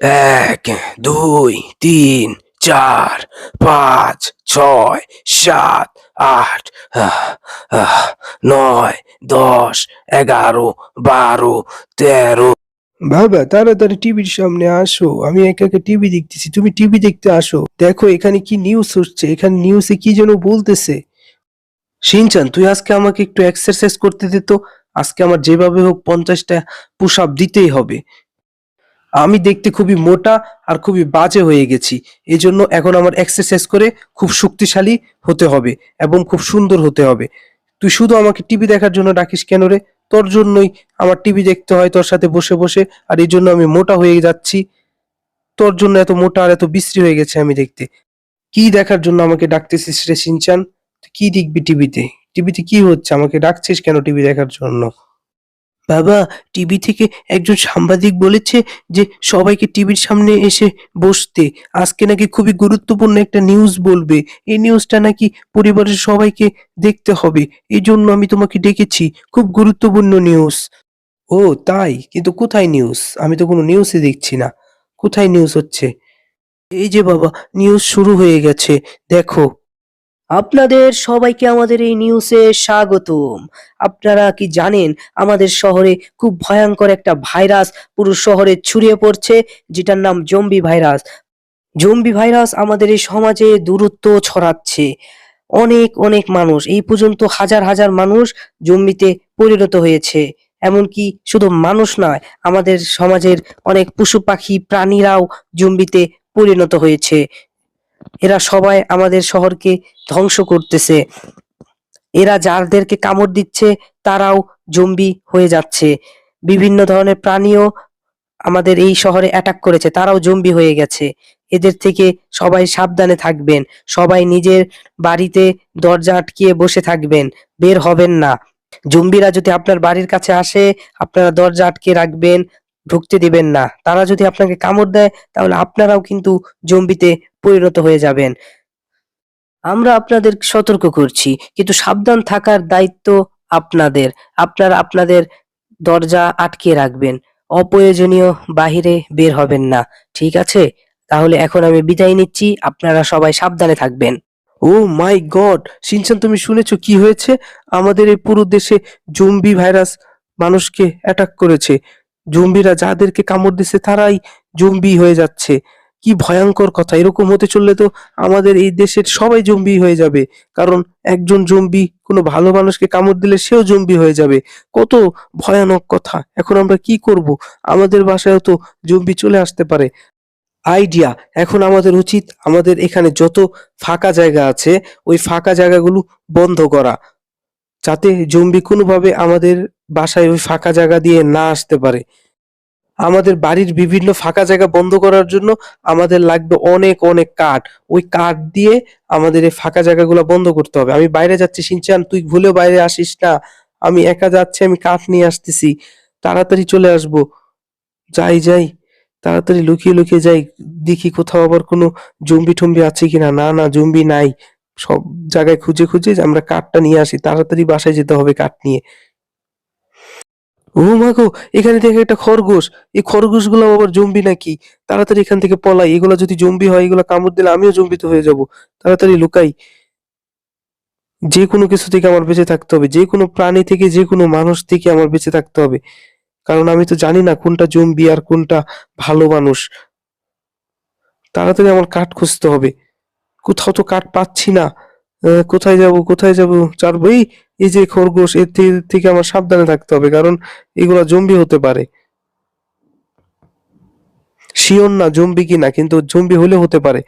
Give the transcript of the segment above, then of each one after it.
এক, দুই, তিন, চার, পাঁচ, ছয়, সাত, আট, নয়, দশ, এগারো, বারো, তেরো। বাবা, তাড়াতাড়ি টিভির সামনে আসো। আমি একা একা টিভি দেখতেছি। তুমি টিভি দেখতে আসো। দেখো, এখানে কি নিউজ হচ্ছে? এখানে নিউজে কি যেন বলতেছে। শিনচান তুই আজকে আমাকে একটু এক্সারসাইজ করতে দে তো। আজকে আমার যেভাবে হোক পঞ্চাশটা পুশ আপ দিতেই হবে। আমি দেখতে খুবই মোটা আর খুবই বাজে হয়ে গেছি। এই জন্য এখন আমার এক্সারসাইজ করে খুব শক্তিশালী হতে হবে এবং খুব সুন্দর হতে হবে। তুই শুধু আমাকে টিভি দেখার জন্য ডাকিস কেন রে? তোর জন্যই আমার টিভি দেখতে হয়, তোর সাথে বসে বসে। আর এই জন্য আমি মোটা হয়ে যাচ্ছি। তোর জন্য এত মোটা আর এত বিশ্রী হয়ে গেছে আমি দেখতে। কি দেখার জন্য আমাকে ডাকতেছিস রে সিনচান? কি দেখবি টিভিতে টিভিতে কি হচ্ছে? আমাকে ডাকছিস কেন টিভি দেখার জন্য? বাবা, টিভি থেকে একজন সাংবাদিক বলেছে যে, সবাইকে টিভির সামনে এসে বসতে। আজকে নাকি খুবই গুরুত্বপূর্ণ একটা নিউজ বলবে। এই নিউজটা নাকি পরিবারের সবাইকে দেখতে হবে। এই জন্য আমি তোমাকে ডেকেছি। খুব গুরুত্বপূর্ণ নিউজ ও, তাই? কিন্তু কোথায় নিউজ আমি তো কোনো নিউজই দেখছি না। কোথায় নিউজ হচ্ছে? এই যে বাবা নিউজ শুরু হয়ে গেছে। দেখো। আপনাদের সবাইকে আমাদের এই নিউজে স্বাগতম। আপনারা কি জানেন, আমাদের শহরে খুব ভয়ঙ্কর একটা ভাইরাস পুরো শহরে ছড়িয়ে পড়ছে, যেটার নাম জম্বি ভাইরাস জম্বি ভাইরাস আমাদের এই সমাজে দূরত্ব ছড়াচ্ছে। অনেক অনেক মানুষ, এই পর্যন্ত হাজার হাজার মানুষ জম্বিতে পরিণত হয়েছে। এমনকি শুধু মানুষ নয়, আমাদের সমাজের অনেক পশু পাখি, প্রাণীরাও জম্বিতে পরিণত হয়েছে। এরা সবাই আমাদের শহরকে ধ্বংস করতেছে। এরা যাদেরকে কামড় দিচ্ছে, তারাও জম্বি হয়ে যাচ্ছে। বিভিন্ন ধরনের প্রাণীও আমাদের এই শহরে অ্যাটাক করেছে, তারাও জম্বি হয়ে গেছে। এদের থেকে সবাই সাবধানে থাকবেন, সবাই নিজের বাড়িতে দরজা আটকিয়ে বসে থাকবেন, বের হবেন না। জম্বিরা যদি আপনার বাড়ির কাছে আসে, আপনারা দরজা আটকে রাখবেন ঢুকতে দিবেন না। তারা যদি আপনাকে কামড় দেয়, তাহলে আপনারাও কিন্তু জম্বিতে পরিণত হয়ে যাবেন। আমরা আপনাদের সতর্ক করছি, কিন্তু সাবধান থাকার দায়িত্ব আপনাদের। আপনারা আপনাদের দরজা আটকে রাখবেন। অপ্রয়োজনীয় বাহিরে বের হবেন না। ঠিক আছে? তাহলে এখন আমি বিদায় নিচ্ছি। আপনারা সবাই সাবধানে থাকবেন। ও মাই গড! সিনচান, তুমি শুনেছো কি হয়েছে? আমাদের এই পুরো দেশে জম্বি ভাইরাস মানুষকে অ্যাটাক করেছে। জম্বিরা যাদেরকে কামড় দিচ্ছে তারাই জম্বি হয়ে যাচ্ছে। কি ভয়ঙ্কর কথা, এরকম হতে চললে তো আমাদের এই দেশের সবাই জম্বি হয়ে যাবে। কারণ একজন জম্বি কোনো ভালো মানুষকে কামড় দিলে সেও জম্বি হয়ে যাবে। কত ভয়ানক কথা, এখন আমরা কি করব? আমাদের বাসায়ও তো জম্বি চলে আসতে পারে। আইডিয়া, এখন আমাদের উচিত আমাদের এখানে যত ফাঁকা জায়গা আছে, ওই ফাঁকা জায়গাগুলো বন্ধ করা। যাতে জম্বি কোনোভাবে আমাদের বাসায় ওই ফাঁকা জায়গা দিয়ে না আসতে পারে। আমাদের বাড়ির বিভিন্ন ফাঁকা জায়গা বন্ধ করার জন্য আমাদের লাগবে অনেক অনেক কাঠ। ওই কাঠ দিয়ে আমাদের এই ফাঁকা জায়গাগুলো বন্ধ করতে হবে। আমি বাইরে যাচ্ছি সিনচান তুই ভুলেও বাইরে আসিস না। আমি একা যাচ্ছি, আমি কাঠ নিয়ে আসতেছি। তাড়াতাড়ি চলে আসব। যাই যাই। তাড়াতাড়ি লুকিয়ে লুকিয়ে যাই। দেখি কোথাও আবার কোনো জম্বি টম্বি আছে কিনা? না না, জম্বি নাই। সব জায়গায় খুঁজে খুঁজে যে আমরা কাঠটা নিয়ে আসি, তাড়াতাড়ি বাসায় যেতে হবে কাঠ নিয়ে। ও মা গো, এখানে দেখে একটা খরগোশ। এই খরগোশগুলো আবার জম্বি নাকি? তাড়াতাড়ি এখান থেকে পলাই। এগুলো যদি জম্বি হয়, এগুলো কামড় দিলে আমিও জম্বিত হয়ে যাব। তাড়াতাড়ি লুকাই। যে কোনো কিছু থেকে আমার বেঁচে থাকতে হবে। যে কোনো প্রাণী থেকে যে কোনো মানুষ থেকে আমার বেঁচে থাকতে হবে। কারণ আমি তো জানি না কোনটা জম্বি আর কোনটা ভালো মানুষ। তাড়াতাড়ি আমার কাঠ খুঁজতে হবে। কোথাও তো কাঠ পাচ্ছি না। কোথায় যাব কোথায় যাব? চারবো এই যে খরগোশ, এর থেকে আমার সাবধানে থাকতে হবে, কারণ এগুলা জম্বি হতে পারে। শিওর না জম্বি কি না কিন্তু জম্বি হলে হতে পারে।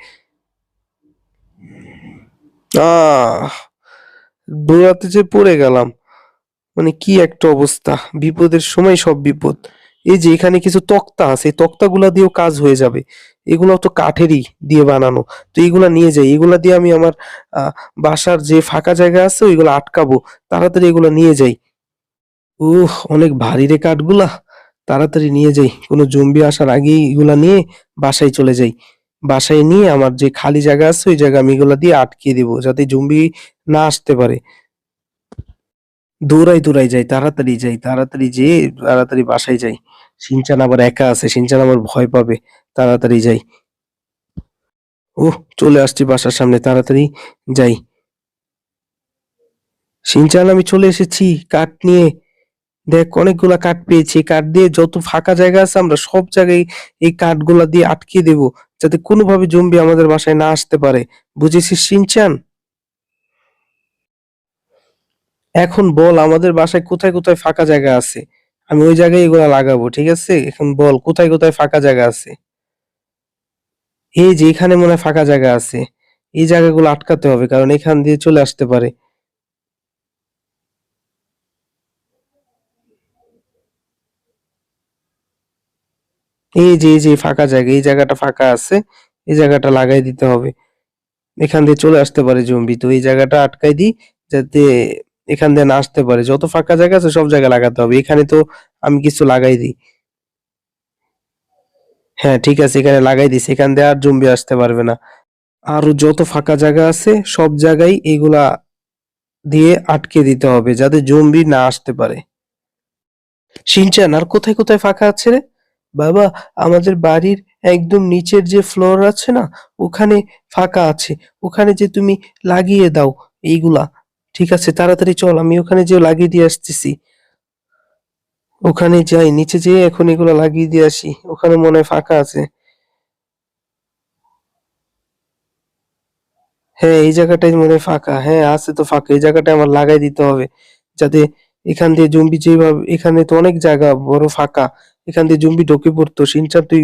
আহ যে পড়ে গেলাম মানে কি একটা অবস্থা। বিপদের সময় সব বিপদ। এই যে এখানে কিছু তক্তা আছে তক্তাগুলা দিয়েও কাজ হয়ে যাবে। এগুলো তো কাঠেরই দিয়ে বানানো। তো এগুলা নিয়ে যাই। এগুলা দিয়ে আমি আমার বাসার যে ফাঁকা জায়গা আছে, ওইগুলো আটকাবো। তাড়াতাড়ি এগুলো নিয়ে যাই। উহ, অনেক ভারী রে কাঠগুলা। তাড়াতাড়ি নিয়ে যাই। কোনো জম্বি আসার আগেই এগুলা নিয়ে বাসায় চলে যাই। বাসায় নিয়ে আমার যে খালি জায়গা আছে, ওই জায়গা আমি এগুলা দিয়ে আটকিয়ে দিব, যাতে জম্বি না আসতে পারে। দৌড়াই দৌড়াই যাই, তাড়াতাড়ি যাই, তাড়াতাড়ি যেয়ে তাড়াতাড়ি বাসায় যাই। সিনচান আবার একা আছে, সিনচান আমার ভয় পাবে। তাড়াতাড়ি যাই। ও চলে আসছি বাসার সামনে, তাড়াতাড়ি যাই। সিনচান, আমি চলে এসেছি, কাঠ নিয়ে। দেখ, অনেকগুলা কাঠ পেয়েছি কাঠ দিয়ে যত ফাঁকা জায়গা আছে, আমরা সব জায়গায় এই কাঠগুলা দিয়ে আটকে দেব, যাতে কোনোভাবে জম্বি আমাদের বাসায় না আসতে পারে। বুঝেছিস সিনচান? এখন বল, আমাদের বাসায় কোথায় কোথায় ফাঁকা জায়গা আছে? আমি ওই জায়গায় এগুলা লাগাবো, ঠিক আছে? এখন বল, কোথায় কোথায় ফাঁকা জায়গা আছে? এই যে এখানে মনে হয় ফাঁকা জায়গা আছে, এই জায়গাগুলো আটকাতে হবে, কারণ এখান দিয়ে চলে আসতে পারে। এই যে এই যে ফাঁকা জায়গা, এই জায়গাটা ফাঁকা আছে, এই জায়গাটা লাগাই দিতে হবে। এখান দিয়ে চলে আসতে পারে জম্বি, তো এই জায়গাটা আটকাই দিই, যাতে এখান দিয়ে না আসতে পারে। যত ফাঁকা জায়গা আছে সব জায়গায় লাগাতে হবে। এখানে তো আমি কিছু লাগাই দিই। হ্যাঁ ঠিক আছে, এখানে লাগাই দিছি এখান দিয়ে আর জম্বি আসতে পারবে না। আর যত ফাঁকা জায়গা আছে সব জায়গায় এগুলা দিয়ে আটকে দিতে হবে যাতে জম্বি না আসতে পারে। সিনচান আর কোথায় কোথায় ফাঁকা আছে রে? বাবা, আমাদের বাড়ির একদম নিচের যে ফ্লোর আছে না, ওখানে ফাঁকা আছে। ওখানে যে তুমি লাগিয়ে দাও এইগুলা। ঠিক আছে, তাড়াতাড়ি চল, আমি ওখানে যে লাগিয়ে দিয়ে আসতেছি। ওখানে যাই, নিচে যেয়ে এখন এগুলো লাগিয়ে দিয়ে আসি, ওখানে মনে হয় ফাঁকা আছে। হ্যাঁ এই জায়গাটাই মনে হয় ফাঁকা। হ্যাঁ আছে তো ফাঁকা, এই জায়গাটা আমার লাগাই দিতে হবে, যাতে এখান দিয়ে জম্বি যেভাবে, এখানে তো অনেক জায়গা বড় ফাঁকা, এখান দিয়ে জম্বি ঢুকে পড়তো সিনচান তুই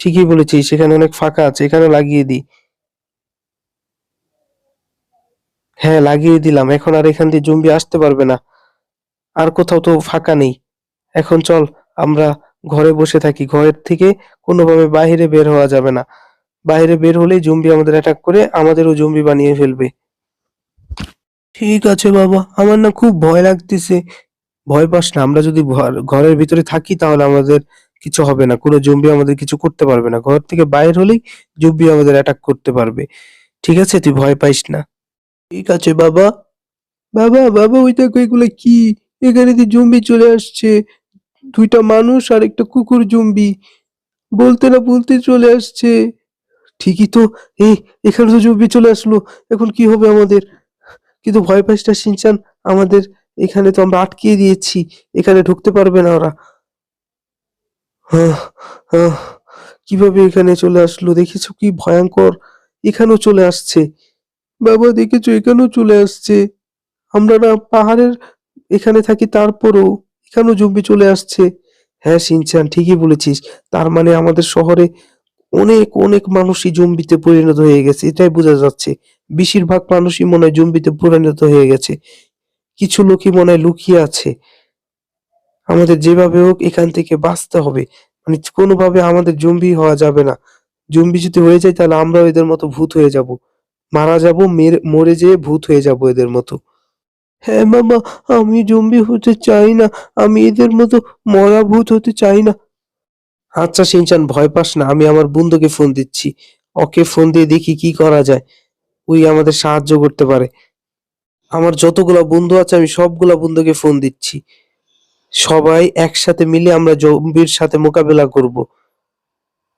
ঠিকই বলেছিস, সেখানে অনেক ফাঁকা আছে, এখানে লাগিয়ে দিই। হ্যাঁ লাগিয়ে দিলাম। এখন আর এখান দিয়ে জম্বি আসতে পারবে না। আর কোথাও তো ফাঁকা নেই। এখন চল, আমরা ঘরে বসে থাকি। ঘরের থেকে কোনোভাবে বাইরে বের হওয়া যাবে না। বাইরে বের হলেই জম্বি আমাদের অ্যাটাক করে, আমাদেরও জম্বি বানিয়ে ফেলবে। ঠিক আছে বাবা, আমার না খুব ভয় লাগতেছে। ভয় পাস না, আমরা যদি ঘর- ঘরের ভিতরে থাকি তাহলে আমাদের কিছু হবে না। কোনো জম্বি আমাদের কিছু করতে পারবে না। ঘর থেকে বাইরে হলেই জম্বি আমাদের অ্যাটাক করতে পারবে। ঠিক আছে, তুই ভয় পাইস না। ঠিক আছে, বাবা। বাবা বাবা, ওই দেখো এগুলো কি? এখানে দিয়ে জম্বি চলে আসছে। দুইটা মানুষ আর একটা কুকুর জম্বি। বলতে না বলতে চলে আসছে। ঠিকই তো। এই এখানে তো জম্বি চলে আসলো। এখন কি হবে আমাদের? কিন্তু ভয় পাইস না, সিনচান। আমাদের এখানে তো আমরা আটকিয়ে দিয়েছি। এখানে ঢুকতে পারবে না ওরা। কীভাবে এখানে চলে আসলো? দেখেছ কি ভয়ঙ্কর। এখানেও চলে আসছে। বাবা দেখেছ, এখানেও চলে আসছে। আমরা না পাহাড়ের এখানে থাকি, তারপরও এখানেও জম্বি চলে আসছে। হ্যাঁ সিনচান, ঠিকই বলেছিস। তার মানে আমাদের শহরে অনেক অনেক মানুষই জম্বিতে পরিণত হয়ে গেছে, এটাই বোঝা যাচ্ছে। বেশিরভাগ মানুষই মনে হয় জম্বিতে পরিণত হয়ে গেছে। কিছু লোকই মনে হয় লুকিয়ে আছে। আমাদের যেভাবে হোক এখান থেকে বাঁচতে হবে। মানে কোনোভাবে আমাদের জম্বি হওয়া যাবে না। জম্বি যদি হয়ে যায়, তাহলে আমরাও এদের মতো ভূত হয়ে যাব। মারা যাব, মেরে, মরে যেয়ে ভূত হয়ে যাব এদের মতো। হ্যাঁ মামা, আমি জম্বি হতে চাই না, আমি এদের মতো মরা ভূত হতে চাই না। আচ্ছা সিনচান, ভয় পাস না, আমি আমার বন্ধুকে ফোন দিচ্ছি। ওকে ফোন দিয়ে দেখি কি করা যায়। ওই আমাদের সাহায্য করতে পারে। আমার যতগুলো বন্ধু আছে, আমি সবগুলা বন্ধুকে ফোন দিচ্ছি। সবাই একসাথে মিলে আমরা জম্বির সাথে মোকাবেলা করব।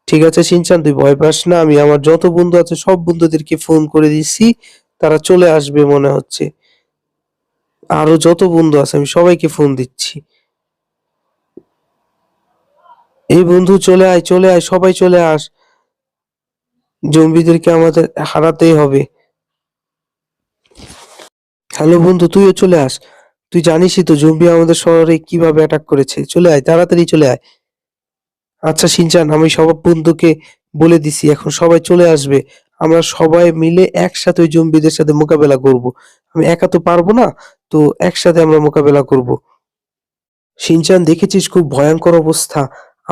ঠিক আছে, সিনচান, তুই ভয় পাস না, আমি আমার যত বন্ধু আছে, সব বন্ধুদেরকে ফোন করে দিচ্ছি তারা চলে আসবে মনে হচ্ছে। আরও যত বন্ধু আছে, আমি সবাইকে ফোন দিচ্ছি। এই বন্ধু, চলে আয় চলে আয়, সবাই চলে আস। জম্বিদেরকে আমাদের হারাতেই হবে। হ্যালো বন্ধু, তুইও চলে আস। তুই জানিসই তো, জম্বি আমাদের শহরে কীভাবে অ্যাটাক করেছে। চলে আয়, তাড়াতাড়ি চলে আয়। আচ্ছা সিনচান, আমি সব বন্ধুকে বলে দিছি, এখন সবাই চলে আসবে। আমরা সবাই মিলে একসাথে ওই জম্বিদের সাথে মোকাবেলা করব। আমি একা তো পারব না, তো একসাথে আমরা মোকাবেলা করব। সিনচান, দেখেছিস খুব ভয়ঙ্কর অবস্থা?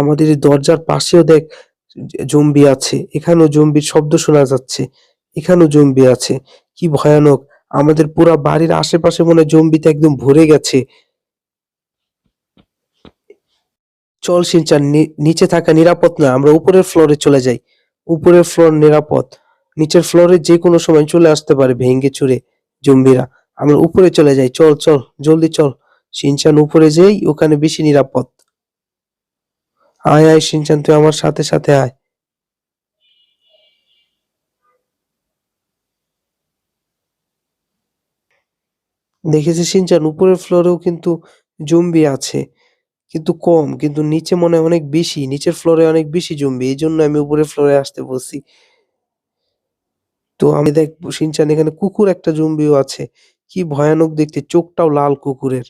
আমাদের এই দরজার পাশেও দেখ, জম্বি আছে, এখানেও জম্বির শব্দ শোনা যাচ্ছে, এখানেও জম্বি আছে, কি ভয়ানক। আমাদের পুরা বাড়ির আশেপাশে মনে জম্বিতে একদম ভরে গেছে। চল সিনচান নিচে থাকা নিরাপদ না আমরা উপরের ফ্লোরে চলে যাই। উপরের ফ্লোর নিরাপদ। নিচের ফ্লোরে যে কোনো সময় চলে আসতে পারে ভেঙ্গে চুরে জম্বিরা। আমরা উপরে চলে যাই। চল চল, জলদি চল। সিনচান উপরে যেই, ওখানে বেশি নিরাপদ। আয় আয় সিনচান, তুই আমার সাথে সাথে আয়। দেখেছি সিনচান? উপরের ফ্লোরেও কিন্তু জম্বি আছে। কিন্তু কম, কিন্তু নিচে মনে হয় অনেক বেশি, নিচের ফ্লোরে অনেক বেশি জম্বি এই জন্য আমি উপরের ফ্লোরে আসতে বলছি। তো আমি দেখ শিনচান এখানে কুকুর একটা জম্বিও আছে, কি ভয়ানক দেখতে, চোখটাও লাল কুকুরের।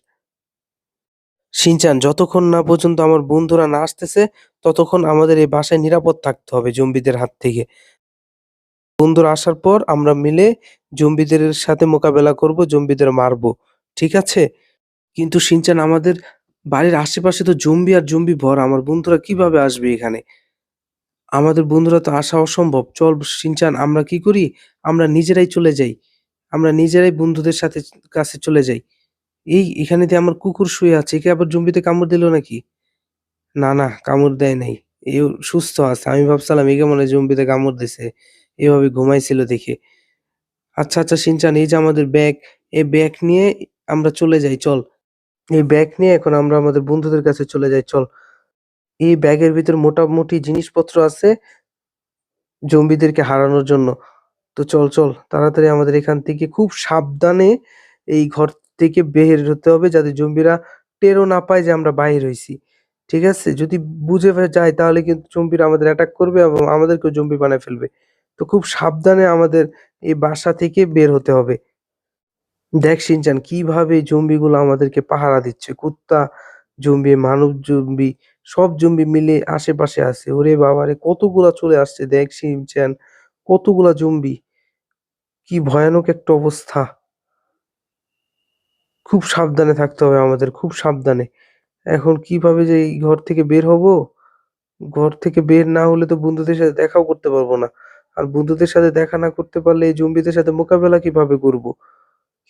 শিনচান যতক্ষণ না পর্যন্ত আমার বন্ধুরা না আসতেছে, ততক্ষণ আমাদের এই বাসায় নিরাপদ থাকতে হবে জম্বিদের হাত থেকে। বন্ধুরা আসার পর আমরা মিলে জম্বিদের সাথে মোকাবেলা করব, জম্বিদের মারবো, ঠিক আছে? কিন্তু শিনচান আমাদের বাড়ির আশেপাশে তো জম্বি আর জম্বি ভর। আমার বন্ধুরা কীভাবে আসবে এখানে? আমাদের বন্ধুরা তো আসা অসম্ভব। চল শিনচান আমরা কি করি? আমরা নিজেরাই চলে যাই। আমরা নিজেরাই বন্ধুদের সাথে কাছে চলে যাই। এই, এখানে দিয়ে আমার কুকুর শুয়ে আছে, একে আবার জম্বিতে কামড় দিল নাকি? না না, কামড় দেয় নাই। এ সুস্থ আছে। আমি ভাবছিলাম, একে মনে জম্বিতে কামড় দিছে। এভাবে ঘুমাইছিল দেখে। আচ্ছা আচ্ছা শিনচান এই যে আমাদের ব্যাগ এই ব্যাগ নিয়ে আমরা চলে যাই, চল। এই ব্যাগ নিয়ে এখন আমরা আমাদের বন্ধুদের কাছে চলে যাই, চল। এই ব্যাগের ভিতর মোটামুটি জিনিসপত্র আছে জম্বিদেরকে হারানোর জন্য। তো চল চল, তাড়াতাড়ি আমাদের এখান থেকে খুব সাবধানে এই ঘর থেকে বের হতে হবে যাতে জম্বিরা টেরও না পায় যে আমরা বাইর হইছি ঠিক আছে? যদি বুঝে যায় তাহলে কিন্তু জম্বিরা আমাদের অ্যাটাক করবে এবং আমাদেরকেও জম্বি বানায় ফেলবে। তো খুব সাবধানে আমাদের এই বাসা থেকে বের হতে হবে। দেখ শিনচান কীভাবে জম্বিগুলো আমাদেরকে পাহারা দিচ্ছে? কুত্তা জম্বি, মানব জম্বি, সব জম্বি মিলে আশেপাশে আছে। ওরে বাবারে, কতগুলা চলে আসছে দেখ শিনচান কতগুলা জম্বি। কি ভয়ানক একটা অবস্থা। খুব সাবধানে থাকতে হবে আমাদের, খুব সাবধানে। এখন কীভাবে যে এই ঘর থেকে বের হব? ঘর থেকে বের না হলে তো বন্ধুদের সাথে দেখাও করতে পারব না। আর বন্ধুদের সাথে দেখা না করতে পারলে এই জম্বিদের সাথে মোকাবেলা কীভাবে করব?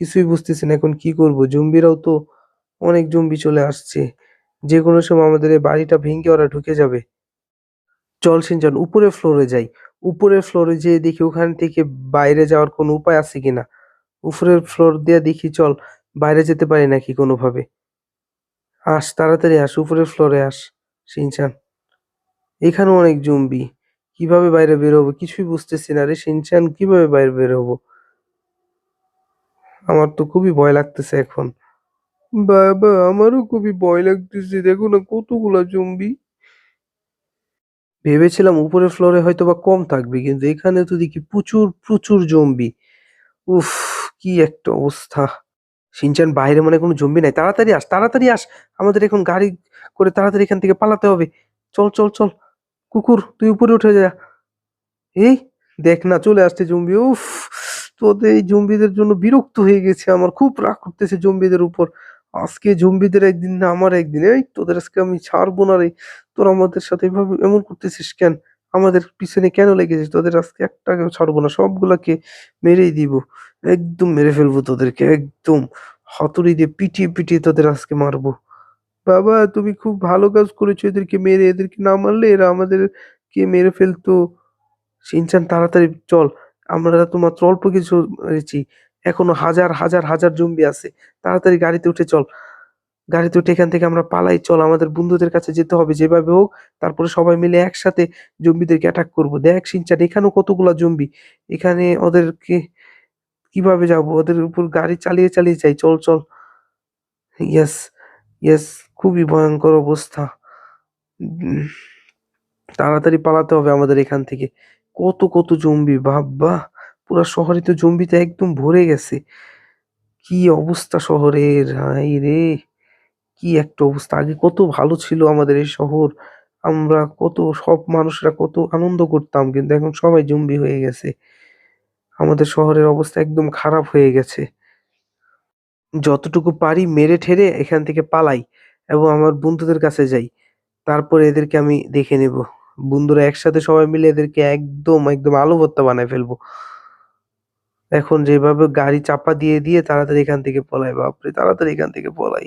কিছুই বুঝতেছি না, এখন কি করব? জম্বিরাও তো অনেক জম্বি চলে আসছে। যে কোনো সময় আমাদের এই বাড়িটা ভেঙে ওরা ঢুকে যাবে। চল সিনচান উপরে ফ্লোরে যাই। উপরের ফ্লোরে যেয়ে দেখি ওখান থেকে বাইরে যাওয়ার কোনো উপায় আছে কিনা। উপরের ফ্লোর দিয়ে দেখি, চল, বাইরে যেতে পারি নাকি কোনোভাবে। আস, তাড়াতাড়ি আস, উপরের ফ্লোরে আস, সিনচান। এখানেও অনেক জম্বি। কীভাবে বাইরে বেরোবো কিছুই বুঝতেছি না রে, সিনচান, কীভাবে বাইরে বের হব? আমার তো খুবই ভয় লাগতেছে এখন। বাবা, আমারও খুবই ভয় লাগতেছে, দেখো না কতগুলা জম্বি ভেবেছিলাম উপরের ফ্লোরে হয়তো বা কম থাকবে, কিন্তু এখানে তো দেখি প্রচুর প্রচুর জম্বি উফ, কি একটা অবস্থা। সিনচান, বাইরে মানে কোনো জম্বি নাই। তাড়াতাড়ি আস তাড়াতাড়ি আস। আমাদের এখন গাড়ি করে তাড়াতাড়ি এখান থেকে পালাতে হবে। চল চল চল। কুকুর, তুই উপরে উঠে যা। এই, দেখ না, চলে আসছে জম্বি উফ। তোদের এই জম্বিদের জন্য বিরক্ত হয়ে গেছে আমার, খুব রাগ করতেছে জম্বিদের উপর। আজকে জম্বিদের একদিন না, আমার একদিন। এই তোদের আজকে আমি ছাড়বো না রে। তোরা আমাদের সাথে এভাবে এমন করতেছিস কেন? আমাদের পিছনে কেন লেগেছিস? তোদের আজকে একটাকেও ছাড়বো না। সবগুলাকে মেরেই দিব। একদম মেরে ফেলব তোদেরকে, একদম। হাতুড়ি দিয়ে পিটিয়ে পিটিয়ে তোদের আজকে মারবো। বাবা, তুমি খুব ভালো কাজ করেছ এদেরকে মেরে। এদেরকে না মারলে এরা আমাদেরকে মেরে ফেলতো। শিনচান তাড়াতাড়ি চল। আমরা তো মাত্র অল্প কিছু মেরেছি এখনও হাজার হাজার হাজার জম্বি আছে। তাড়াতাড়ি গাড়িতে উঠে চল। গাড়িতে উঠে এখান থেকে আমরা পালাই, চল। আমাদের বন্ধুদের কাছে যেতে হবে, যেভাবে হোক। তারপরে সবাই মিলে একসাথে জম্বিদেরকে অ্যাটাক করব। দেখ শিনচান এখানেও কতগুলো জম্বি? এখানে ওদেরকে কীভাবে যাব? ওদের উপর গাড়ি চালিয়ে চালিয়ে যাই। চল চল। ইয়েস ইয়েস খুবই ভয়ঙ্কর অবস্থা। তাড়াতাড়ি পালাতে হবে আমাদের এখান থেকে। কত কত জম্বি বাবা পুরা শহরে তো জম্বিতে একদম ভরে গেছে। কি অবস্থা শহরের, হাই রে! কি একটা অবস্থা। আগে কত ভালো ছিল আমাদের এই শহর। আমরা কত, সব মানুষরা কত আনন্দ করতাম, কিন্তু এখন সবাই জম্বি হয়ে গেছে। আমাদের শহরের অবস্থা একদম খারাপ হয়ে গেছে। যতটুকু পারি মেরে ঠেরে এখান থেকে পালাই এবং আমার বন্ধুদের কাছে যাই। তারপরে এদেরকে আমি দেখে নেব। বন্ধুরা একসাথে সবাই মিলে এদেরকে একদম একদম আলু ভর্তা বানায় ফেলব। এখন যেভাবে গাড়ি চাপা দিয়ে দিয়ে তাড়াতাড়ি এখান থেকে পলাই, বাপরে, তাড়াতাড়ি এখান থেকে পলাই।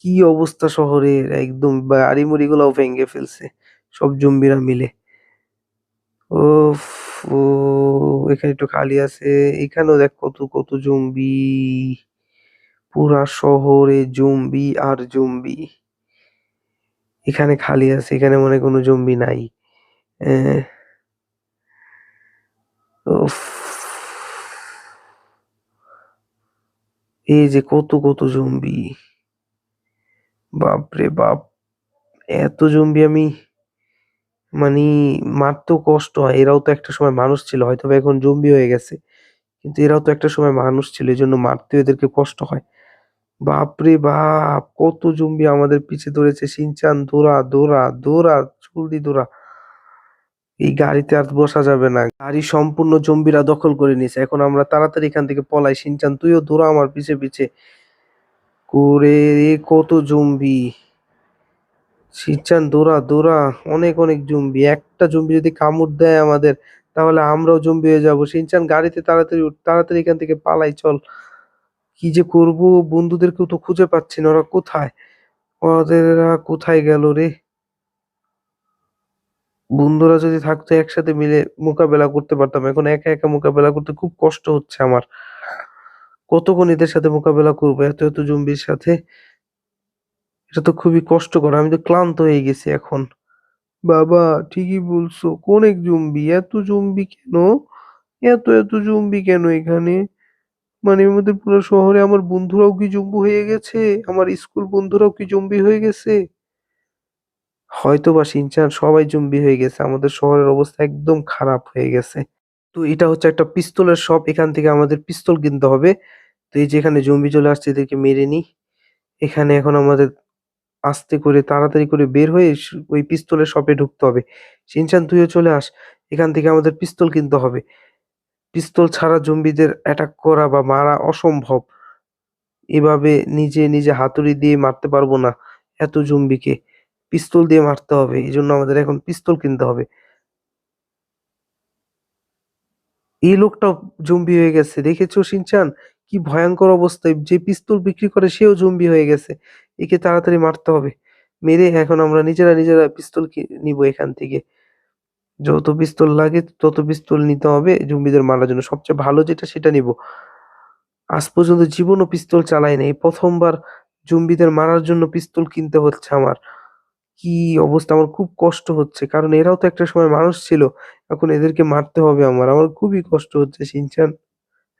কি অবস্থা শহরের, একদম গাড়ি মুড়ি গুলাও ভেঙে ফেলছে, সব জম্বিরা মিলে। ও, এখানে একটু খালি আছে, এখানেও দেখ কত কত জম্বি। পুরা শহরে জম্বি আর জম্বি। এখানে খালি আছে, এখানে মনে কোনো জম্বি নাই। এই যে কত কত জম্বি। বাপরে বাপ, এত জম্বি আমি মানে মারতেও কষ্ট হয়, এরাও তো একটা সময় মানুষ ছিল হয়তো এখন জম্বি হয়ে গেছে, কিন্তু এরাও তো একটা সময় মানুষ ছিল এই জন্য মারতেও এদেরকে কষ্ট হয়। বাপরে বাপ, কত জম্বি আমাদের পিছে ধরেছে। শিনচান দৌড়া দৌড়া দৌড়া জলদি দৌড়া এই গাড়িতে আর বসা যাবে না। গাড়ি সম্পূর্ণ জম্বিরা দখল করে নিয়েছে। এখন আমরা তাড়াতাড়ি এখান থেকে পলাই। শিনচান তুইও দৌড়া আমার পিছে পিছে। করে কত জম্বি। শিনচান দৌড়া দৌড়া, অনেক অনেক জম্বি। একটা জম্বি যদি কামড় দেয় আমাদের, তাহলে আমরাও জম্বি হয়ে যাব। শিনচান গাড়িতে তাড়াতাড়ি তাড়াতাড়ি এখান থেকে পালাই, চল। কি যে করব? বন্ধুদেরকেও তো খুঁজে পাচ্ছি না, ওরা কোথায়? ওদের কোথায় গেল রে? বন্ধুরা যদি থাকতো একসাথে মিলে মোকাবেলা করতে পারতাম, এখন একা একা মোকাবেলা করতে খুব কষ্ট হচ্ছে আমার। কতক্ষণ এদের সাথে মোকাবেলা করব? এত এত জম্বির সাথে? এটা তো খুবই কষ্টকর, আমি তো ক্লান্ত হয়ে গেছি এখন। বাবা, ঠিকই বলছো অনেক জম্বি? এত জম্বি কেন? এত এত জম্বি কেন এখানে? মানে আমাদের পুরো শহরে আমার বন্ধুরাও কি জম্বি হয়ে গেছে? আমার স্কুল বন্ধুরাও কি জম্বি হয়ে গেছে? হয়তো বা শিনচান সবাই জম্বি হয়ে গেছে, আমাদের শহরের অবস্থা একদম খারাপ হয়ে গেছে। তো এটা হচ্ছে একটা পিস্তলের শপ এখান থেকে আমাদের পিস্তল কিনতে হবে। তো এই যেখানে জম্বি চলে আসছে, এদেরকে মেরে নি এখানে এখন আমাদের আস্তে করে, তাড়াতাড়ি করে বের হয়ে ওই পিস্তলের শপে ঢুকতে হবে। শিনচান তুইও চলে আস। এখান থেকে আমাদের পিস্তল কিনতে হবে। পিস্তল ছাড়া জম্বিদের অ্যাটাক করা বা মারা অসম্ভব। এভাবে নিজে নিজে হাতুড়ি দিয়ে মারতে পারব না এত জম্বিকে। পিস্তল দিয়ে মারতে হবে এই জন্য আমাদের এখন পিস্তল কিনতে হবে। এই লোকটাও জম্বি হয়ে গেছে, দেখেছ শিনচান? কি ভয়ঙ্কর অবস্থায় যে পিস্তল বিক্রি করে সেও জম্বি হয়ে গেছে। একে তাড়াতাড়ি মারতে হবে। মেরে এখন আমরা নিজেরা নিজেরা পিস্তল নিব এখান থেকে। যত পিস্তল লাগে তত পিস্তল নিতে হবে জম্বিদের মারার জন্য। সবচেয়ে ভালো যেটা সেটা নিব। আজ পর্যন্ত জীবনও পিস্তল চালাই নাই। প্রথমবার জম্বিদের মারার জন্য পিস্তল কিনতে হচ্ছে আমার। কি অবস্থা, আমার খুব কষ্ট হচ্ছে। কারণ এরাও তো একটা সময় মানুষ ছিল, এখন এদেরকে মারতে হবে আমার। আমার খুবই কষ্ট হচ্ছে শিনচান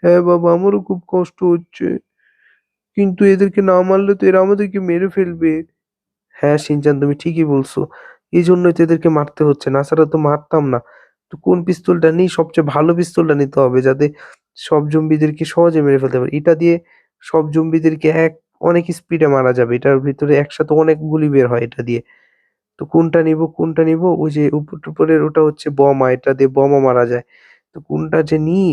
হ্যাঁ বাবা, আমারও খুব কষ্ট হচ্ছে। কিন্তু এদেরকে না মারলে তো এরা আমাদেরকে মেরে ফেলবে। হ্যাঁ শিনচান তুমি ঠিকই বলছো। এই জন্যই তো এদেরকে মারতে হচ্ছে না। ছাড়া তো মারতাম না। তো কোন পিস্তলটা নিই? সবচেয়ে ভালো পিস্তলটা নিতে হবে যাতে সব জম্বিদেরকে সহজে মেরে ফেলতে পারে। এটা দিয়ে সব জম্বিদেরকে এক, অনেক স্পিডে মারা যাবে। এটার ভিতরে একসাথে অনেক গুলি বের হয় এটা দিয়ে। তো কোনটা নিব কোনটা নিব? ওই যে উপর টুপরের ওটা হচ্ছে বোমা, এটা দিয়ে বোমা মারা যায়। তো কোনটা যে নিই?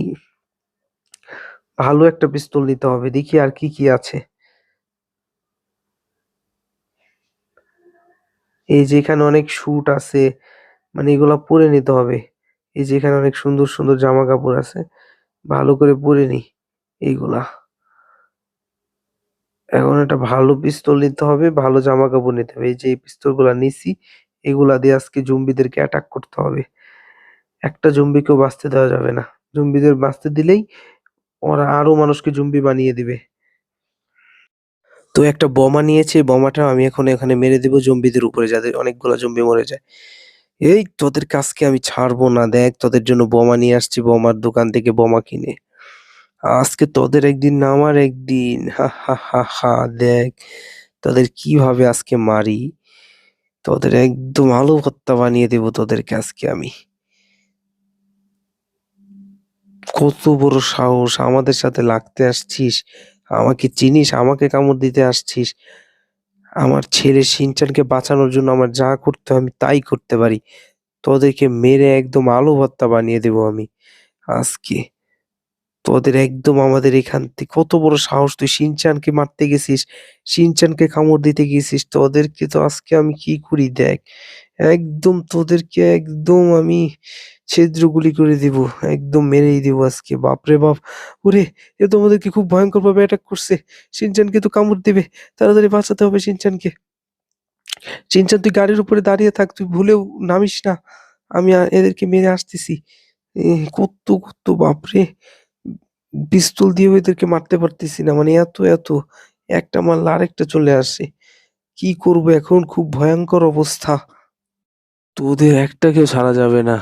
ভালো একটা পিস্তল নিতে হবে। দেখি আর কি কি আছে। এই যে এখানে অনেক স্যুট আছে মানে এগুলা পরে নিতে হবে। এই যে এখানে অনেক সুন্দর সুন্দর জামা কাপড় আছে, ভালো করে পরে নি এইগুলা। এখন একটা ভালো পিস্তল নিতে হবে, ভালো জামা কাপড় নিতে হবে। এই যে পিস্তলগুলা নিছি, এগুলা দিয়ে আজকে জম্বিদেরকে অ্যাটাক করতে হবে। একটা জম্বিকেও বাঁচতে দেওয়া যাবে না। জম্বিদের বাঁচতে দিলেই ওরা আরও মানুষকে জম্বি বানিয়ে দিবে। তো একটা বোমা নিয়েছে বোমাটা আমি এখন এখানে মেরে দেবো জম্বিদের উপরে যাদের অনেকগুলো জম্বি মরে যায়। এই তোদের কাজকে আমি ছাড়বো না, দেখ তোদের জন্য বোমা নিয়ে আসছি, বোমার দোকান থেকে বোমা কিনে। আজকে তোদের একদিন না, আমার একদিন। হা হা হা হা, দেখ তোদের কীভাবে আজকে মারি। তোদের একদম আলু ভর্তা বানিয়ে দেবো তোদেরকে আজকে আমি। কত বড় সাহস, আমাদের সাথে লাগতে আসছিস? আমাকে চিনিস, আমাকে কামড় দিতে আসছিস। আমার ছেলে শিনচানকে বাঁচানোর জন্য আমার যা করতে আমি তাই করতে পারি। তোদেরকে মেরে একদম আলু ভর্তা বানিয়ে দেবো আমি আজকে। তোদের একদম আমাদের এখান থেকে কত বড় সাহস তুই সিনচানকে মারতে গেছিস শিনচানকে কামড় দিতে গেছিস, তোদেরকে তো আজকে আমি কি করি দেখ। একদম তোদেরকে একদম আমি ছিদ্র গুলি করে দিব, একদম মেরেই দিব আজকে, বাপরে বাপ। ওরে, এ তো আমাদেরকে খুব ভয়ঙ্কর ভাবে অ্যাটাক করছে। শিনচানকে তো কামড় দেবে, তাড়াতাড়ি বাঁচাতে হবে শিনচানকে শিনচান তুই গাড়ির উপরে দাঁড়িয়ে থাক, তুই ভুলেও নামিস না। আমি এদেরকে মেরে আসতেছি। কত কত বাপরে। পিস্তল দিয়ে এদেরকে মারতে পারতেছি না মানে এত এত। একটা মারলে আরেকটা চলে আসে। কি করব এখন? খুব ভয়ঙ্কর অবস্থা। তোদের একটাকেও ছাড়া যাবে না।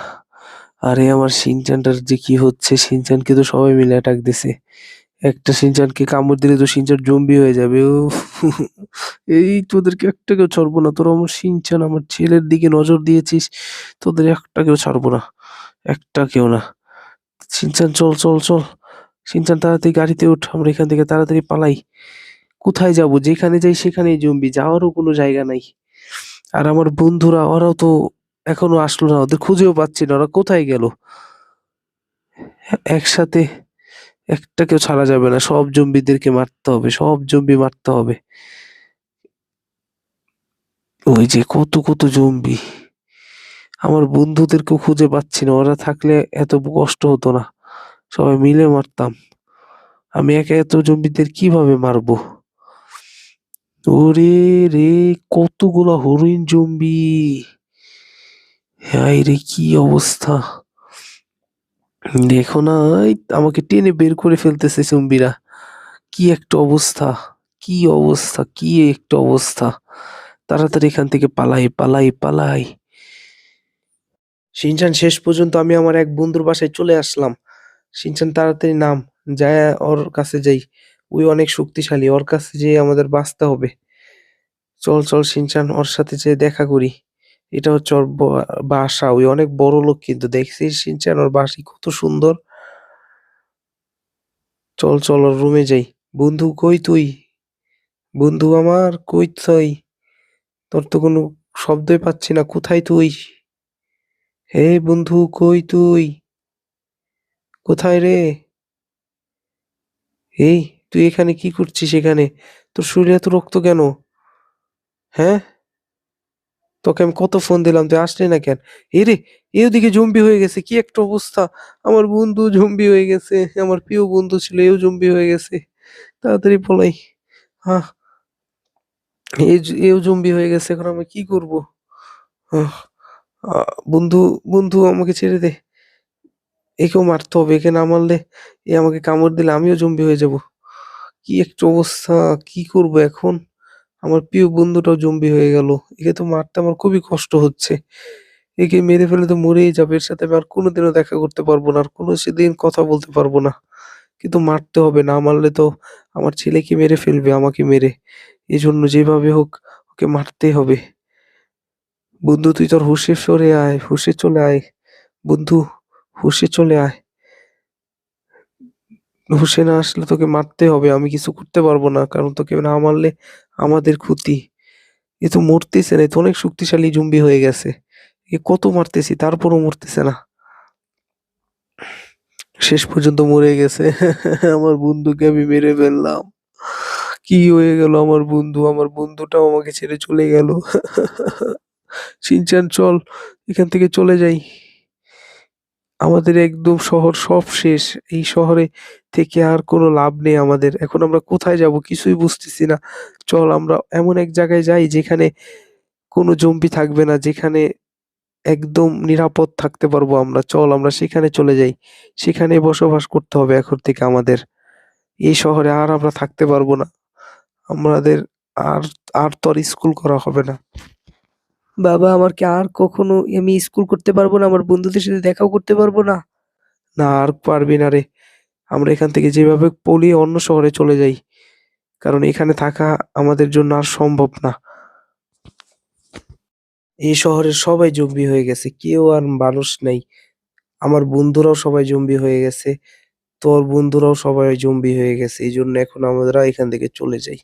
আরে আমার শিনচানটার যে কি হচ্ছে শিনচানকে তো সবাই মিলে অ্যাটাক দিছে। একটা সিনচানকে কামড় দিলে তো সিনচান জম্বি হয়ে যাবে। ও এই তোদেরকে একটাকেও ছাড়বো না। তোরা আমার সিনচান, আমার ছেলের দিকে নজর দিয়েছিস, তোদের একটাকেও ছাড়বো না। একটা কেউ না। সিনচান, চল চল চল। সিনচান, তাড়াতাড়ি গাড়িতে ওঠ আমরা এখান থেকে তাড়াতাড়ি পালাই। কোথায় যাব? যেখানে যাই সেখানেই জম্বি। যাওয়ারও কোনো জায়গা নাই। আর আমার বন্ধুরা, ওরাও তো এখনও আসলো না, ওদের খুঁজেও পাচ্ছি না, ওরা কোথায় গেল? একসাথে একটা কেউ ছাড়া যাবে না, সব জম্বিদেরকে মারতে হবে, সব জম্বি মারতে হবে। ওই যে কত কত জম্বি, আমার বন্ধুদেরকেও খুঁজে পাচ্ছি না, ওরা থাকলে এত কষ্ট হতো না, সবাই মিলে মারতাম। আমি একা এত জম্বিদের কীভাবে মারবো? ওরে রে, কতগুলা হরিণ জম্বি। হায় রে, কি অবস্থা? দেখো না আমাকে টেনে বের করে ফেলতেছে চুম্বিরা কি একটা অবস্থা, কি অবস্থা, কি একটা অবস্থা। তাড়াতাড়ি এখান থেকে পালাই পালাই পালাই। সিনচান, শেষ পর্যন্ত আমি আমার এক বন্ধুর বাসায় চলে আসলাম। সিনচান, তাড়াতাড়ি নাম, যায় ওর কাছে যাই। ওই অনেক শক্তিশালী, ওর কাছে যেয়ে আমাদের বাঁচতে হবে। চল চল, সিনচান, ওর সাথে যেয়ে দেখা করি। এটা হচ্ছে ওর বাসা। ওই অনেক বড় লোক কিন্তু। দেখছিস সিনচান ওর বাসি কত সুন্দর। চল চল, ওর রুমে যাই। বন্ধু, কই তুই? বন্ধু আমার, কই তুই? তোর তো কোনো শব্দই পাচ্ছি না। কোথায় তুই? হে বন্ধু, কই তুই? কোথায় রে? এই, তুই এখানে কি করছিস এখানে? তোর শরীরে এত রক্ত কেন? হ্যাঁ? তোকে আমি কত ফোন দিলাম, তুই আসলি না কেন? এরে ওদিকে জম্বি হয়ে গেছে, কি একটা অবস্থা? আমার বন্ধু জম্বি হয়ে গেছে, আমার প্রিয় বন্ধু ছিল, এও জম্বি হয়ে গেছে। তাড়াতাড়ি পলাই। হ্যাঁ এও জম্বি হয়ে গেছে, এখন আমি কি করব? বন্ধু বন্ধু আমাকে ছেড়ে দে। একেও মারতে হবে, একে না মারলে এ আমাকে কামড় দিলে আমিও জম্বি হয়ে যাব। কি একটা অবস্থা, কি করব এখন? আমার প্রিয় বন্ধুটাও জম্বি হয়ে গেল। একে তো মারতে আমার খুবই কষ্ট হচ্ছে। একে মেরে ফেলে তো মরেই যাবে। এর সাথে আমি আর কোনোদিনও দেখা করতে পারব না, আর কোনো সেদিন কথা বলতে পারব না। কিন্তু মারতে হবে না, মারলে তো আমার ছেলেকে মেরে ফেলবে, আমাকে মেরে। এই জন্য যেভাবে হোক ওকে মারতে হবে। বন্ধু, তুই তোর হুশে সরে আয়, হুশে চলে আয়। বন্ধু, হুশে চলে আয়। হুশে না আসলে তোকে মারতে হবে, আমি কিছু করতে পারব না, কারণ তোকে না মারলে আমাদের ক্ষতি। এ তো মরতেছে না, এ তো অনেক শক্তিশালী জম্বি হয়ে গেছে। এ কত মারতেছি, তারপরও মরতেছে না। শেষ পর্যন্ত মরে গেছে। আমার বন্ধুকে আমি মেরে ফেললাম। কি হয়ে গেল আমার বন্ধু? আমার বন্ধুটাও আমাকে ছেড়ে চলে গেল। সিনচান চল, এখান থেকে চলে যাই। আমাদের একদম শহর সব শেষ। এই শহরে থেকে আর কোনো লাভ নেই আমাদের। এখন আমরা কোথায় যাব কিছুই বুঝতেছি না। চল, আমরা এমন এক জায়গায় যাই যেখানে কোনো জম্বি থাকবে না, যেখানে একদম নিরাপদ থাকতে পারব আমরা। চল, আমরা সেখানে চলে যাই। সেখানে বসবাস করতে হবে এখন থেকে আমাদের। এই শহরে আর আমরা থাকতে পারব না। আমাদের আর আর তো আর স্কুল করা হবে না। বাবা আমার কি আর কখনো আমি স্কুল করতে পারব না, আমার বন্ধুদের সাথে দেখাও করতে পারব না। না, আর পারবি না রে। আমরা এখান থেকে যেভাবে পলিয়ে অন্য শহরে চলে যাই, কারণ এখানে থাকা আমাদের জন্য আর সম্ভব না। এই শহরে সবাই জম্বি হয়ে গেছে, কেউ আর মানুষ নেই। আমার বন্ধুরাও সবাই জম্বি হয়ে গেছে, তোর বন্ধুরাও সবাই জম্বি হয়ে গেছে, এই জন্য এখন আমরা এখান থেকে চলে যাই।